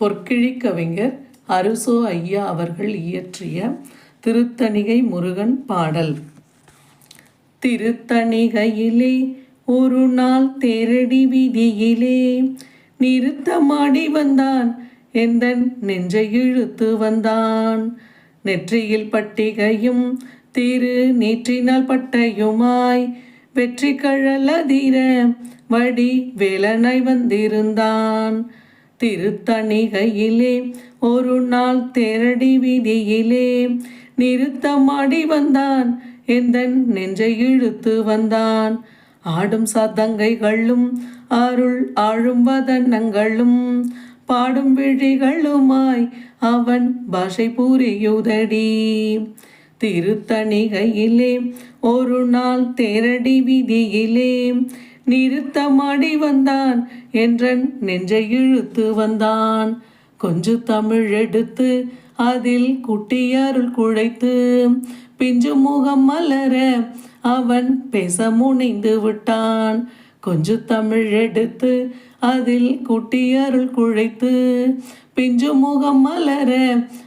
பொற்கிழி கவிஞர் அருசோ ஐயா அவர்கள் இயற்றிய திருத்தணிகை முருகன் பாடல். திருத்தணிகையிலே ஒரு நாள் தேரடி வீதியிலே நிறுத்தமாடி வந்தான். எந்தன் நெஞ்சை இழுத்து வந்தான். நெற்றியில் பட்டிகையும் திரு நீற்றினால் பட்டையுமாய் வெற்றி கழலதிர வடி வேலனாய் வந்திருந்தான். திருத்தணிகையிலே ஒரு நாள் தேரடி வீதியிலே நிறுத்தமாடி வந்தான் எந்தன் நெஞ்சை இழுத்து வந்தான்? ஆடும் சதங்கைகளும் அருள் ஆழும் வதனங்களும் பாடும் விழிகளுமாய் அவன் பாஷை புரியுதடி. திருத்தணிகையிலே ஒரு நாள் தேரடி விதியிலே நிறுத்தமாடி வந்தான் என்றன் நெஞ்சை இழுத்து வந்தான். கொஞ்சு தமிழ் எடுத்து அதில் குட்டியருள் குழைத்து பிஞ்சு முகம் மலர அவன் பேச முனைந்து விட்டான். கொஞ்சு தமிழ் எடுத்து அதில் குட்டியருள் குழைத்து பிஞ்சு முகம் மலர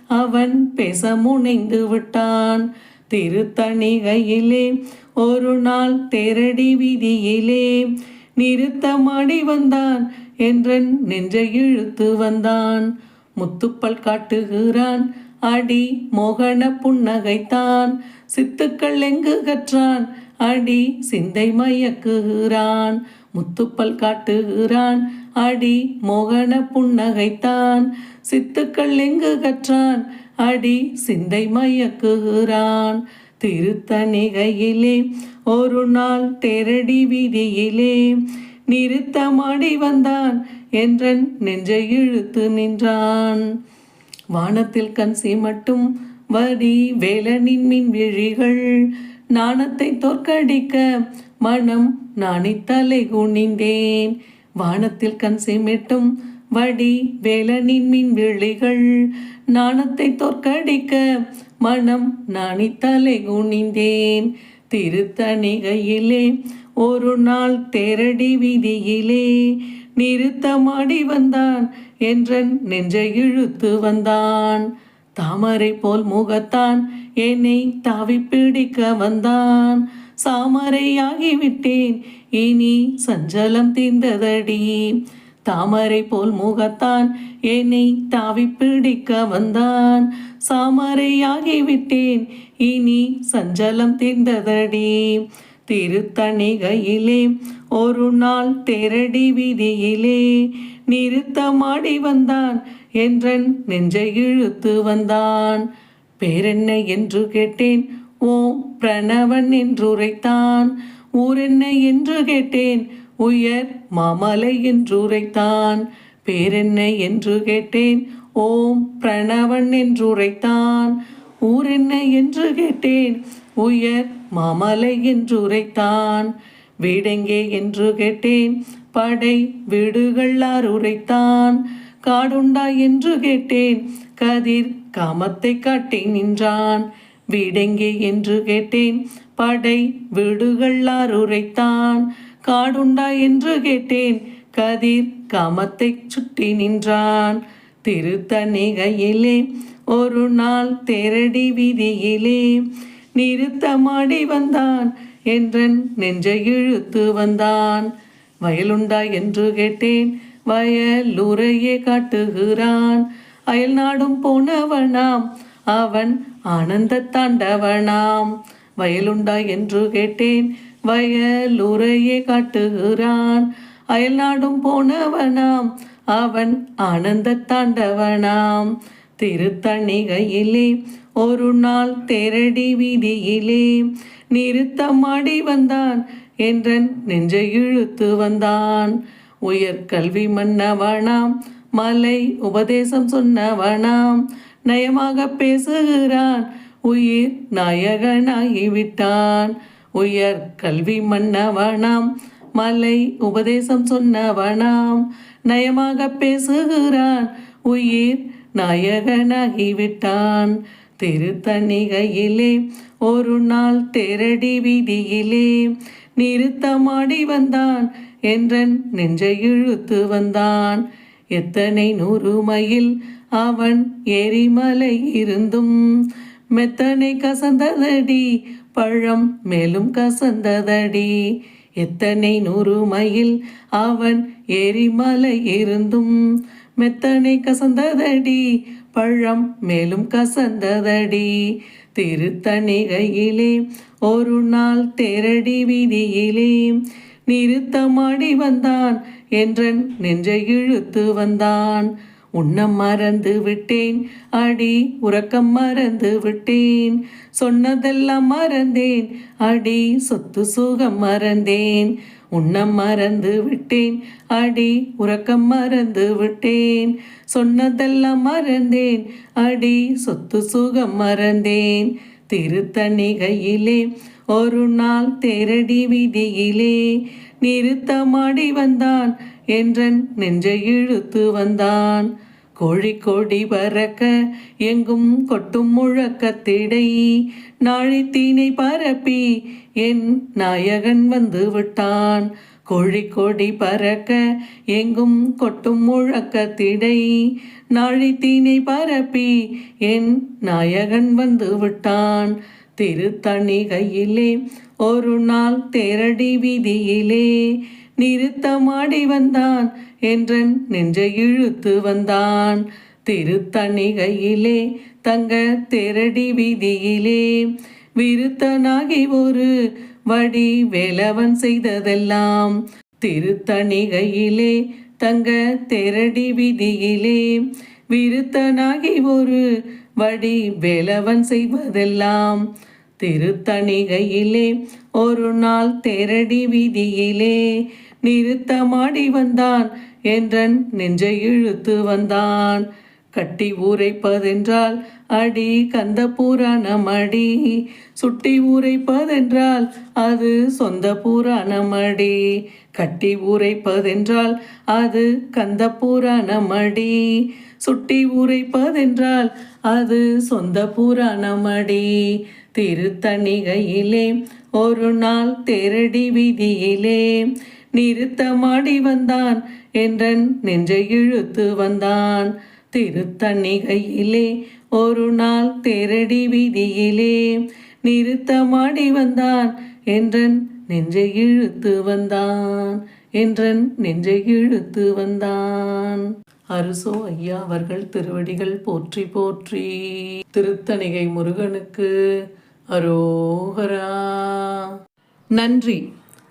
அவன் பேச முனைந்து விட்டான். திருத்தணிகையிலே ஒரு நாள் தேரடி வீதியிலே நிறுத்தமாடி வந்தான் என்றன் நெஞ்சை இழுத்து வந்தான். முத்துப்பல் காட்டுகிறான் அடி மோகன புன்னகைத்தான். சித்துக்கள் எங்கு கற்றான்? அடி சிந்தை மயக்குகிறான். முத்துப்பல் காட்டுகிறான் அடி மோகன புன்னகைத்தான். சித்துக்கள் எங்கு கற்றான்? அடி சிந்தை மயக்குகிறான். திருத்தணிகையிலே ஒரு நாள் தேரடி வீதியிலே நிறுத்தமாடி வந்தான் என்றன் நெஞ்சை இழுத்து நின்றான். வானத்தில் கன்சி மட்டும் வரி வேலனின் மின் விழிகள் நாணத்தை தோற்கடிக்க மனம் நாணி தலை குனிந்தேன். வானத்தில் கண் சிமிட்டும் வடி வேலனின் மின் விழிகள் நாணத்தை தோற்கடிக்க மனம் நாணி தலை குனிந்தேன். திருத்தணிகையிலே ஒரு நாள் தேரடி வீதியிலே நிறுத்தமாடி வந்தான் என்றன் நெஞ்சை இழுத்து வந்தான். தாமரை போல் முகத்தான் என்னை தாவி பிடிக்க வந்தான். சாமரையாகிவிட்டேன் இனி சஞ்சலம் தீர்ந்ததடி. தாமரை போல் முகத்தான். என்னை தாவி பிடிக்க வந்தான். சாமரையாகிவிட்டேன் இனி சஞ்சலம் தீர்ந்ததடி. திருத்தணிகையிலே ஒரு நாள் தேரடி வீதியிலே நிறுத்தமாடி வந்தான். என்றன் நெஞ்சை இழுத்து வந்தான். பேரென்ன என்று கேட்டேன். ஓம் பிரணவன் என்று உரைத்தான் ஊரென்ன என்று கேட்டேன். உயர் மாமலை என்று உரைத்தான் பேரென்ன என்று கேட்டேன் ஓம் பிரணவன் என்று உரைத்தான் ஊரென்ன என்று கேட்டேன் உயர் மாமலை என்று உரைத்தான் வீடெங்கே என்று கேட்டேன் படை வீடுகள்லார் உரைத்தான் காடுண்டா என்று கேட்டேன் கதிர் காமத்தை காட்டி நின்றான். வீடெங்கே என்று கேட்டேன் படை வீடுகள்லார் உரைத்தான் காடுண்டா என்று கேட்டேன். கதிர் காமத்தை சுட்டி நின்றான். திருத்தணிகையிலே ஒரு நாள் தேரடி வீதியிலே நிறுத்தமாடி வந்தான் என்றன் நெஞ்சை இழுத்து வந்தான். வயலுண்டா என்று கேட்டேன். வயலுரையே காட்டுகிறான். அயல் நாடும் போனவனாம். அவன் ஆனந்த தாண்டவனாம். வயலுண்டா என்று கேட்டேன். வயலுரையே காட்டுகிறான். அயல் நாடும் போனவனாம் அவன் ஆனந்த தாண்டவனாம். திருத்தணிகையிலே ஒரு நாள் தேரடி வீதியிலே நிறுத்தமாடி வந்தான் என்றன் நெஞ்சை இழுத்து வந்தான். உயர் கல்வி மன்னவனாம் மலை உபதேசம் சொன்னவனாம். நயமாக பேசுகிறான் உயிர் நாயகனாகிவிட்டான். உயர் கல்வி மன்னவனாம் மலை உபதேசம் சொன்னவனாம். நயமாக பேசுகிறான் உயிர் நாயகனாகிவிட்டான். திருத்தணிகையிலே ஒரு நாள் தேரடி வீதியிலே நிறுத்தமாடி வந்தான் என்றன் நெஞ்சை இழுத்து வந்தான். எத்தனை நூறு மைல் அவன் எரிமலை இருந்தும் மெத்தனை கசந்ததடி பழம் மேலும் கசந்ததடி. எத்தனை நூறு மைல் அவன் எரிமலை இருந்தும் மெத்தனை கசந்ததடி. பழம் மேலும் கசந்ததடி. திருத்தணிகையிலே ஒரு நாள் தேரடி வீதியிலே நிறுத்தமாடி வந்தான் என்றன் நெஞ்சை இழுத்து வந்தான். உண்ணம் மறந்து விட்டேன். அடி உறக்கம் மறந்து விட்டேன். சொன்னதெல்லாம் மறந்தேன். அடி சொத்து சுகம் மறந்தேன். உண்ணம் மறந்து விட்டேன். அடி உறக்கம் மறந்து விட்டேன். சொன்னதெல்லாம் மறந்தேன். அடி சொத்து சுகம் மறந்தேன். திருத்தணிகையிலே ஒரு நாள் தேரடி வீதியிலே நிறுத்தமாடி வந்தான். என்றன் நெஞ்சை இழுத்து வந்தான். கோழி கொடி பறக்க எங்கும் கொட்டும் முழக்கத்திடை. நாழித்தீனை பரப்பி என் நாயகன் வந்து விட்டான். கோழி கொடி பறக்க எங்கும் கொட்டும் முழக்கத்திடை. நாழித்தீனை பரப்பி என் நாயகன் வந்து விட்டான். திருத்தணிகையிலே ஒரு நாள் தேரடி வீதியிலே நிறுத்தமாடி வந்தான் என்றன் நெஞ்சை இழுத்து வந்தான். திருத்தணிகையிலே தங்க திரடி வீதியிலே விருத்தனாகி ஒரு வடி வேலவன் செய்ததெல்லாம். திருத்தணிகையிலே தங்க திரடி வீதியிலே விருத்தனாகி ஒரு வடி வேலவன் செய்வதெல்லாம். திருத்தணிகையிலே ஒரு நாள் திரடி வீதியிலே நிறுத்தமாடி வந்தான் என்றன் நெஞ்சை இழுத்து வந்தான். கட்டி ஊரைப்பதென்றால் அடி கந்த புராணம் அடி சுட்டி ஊரைப்பதென்றால் அது சொந்த புராணம் அடி கட்டி ஊரைப்பதென்றால் அது கந்த புராணம் அடி சுட்டி ஊரைப்பதென்றால் அது சொந்த புராணம் அடி திருத்தணிகையிலே ஒரு நாள் தேரடி விதியிலே நிறுத்தமாடி வந்தான் என்றன் நெஞ்சை இழுத்து வந்தான். திருத்தணிகையிலே ஒரு நாள் தேரடி வீதியிலே நிறுத்தமாடி வந்தான் என்றன் நெஞ்சை இழுத்து வந்தான் என்றன் நெஞ்சை இழுத்து வந்தான். அரசோ ஐயா அவர்கள் திருவடிகள் போற்றி போற்றி. திருத்தணிகை முருகனுக்கு அரோகரா. நன்றி.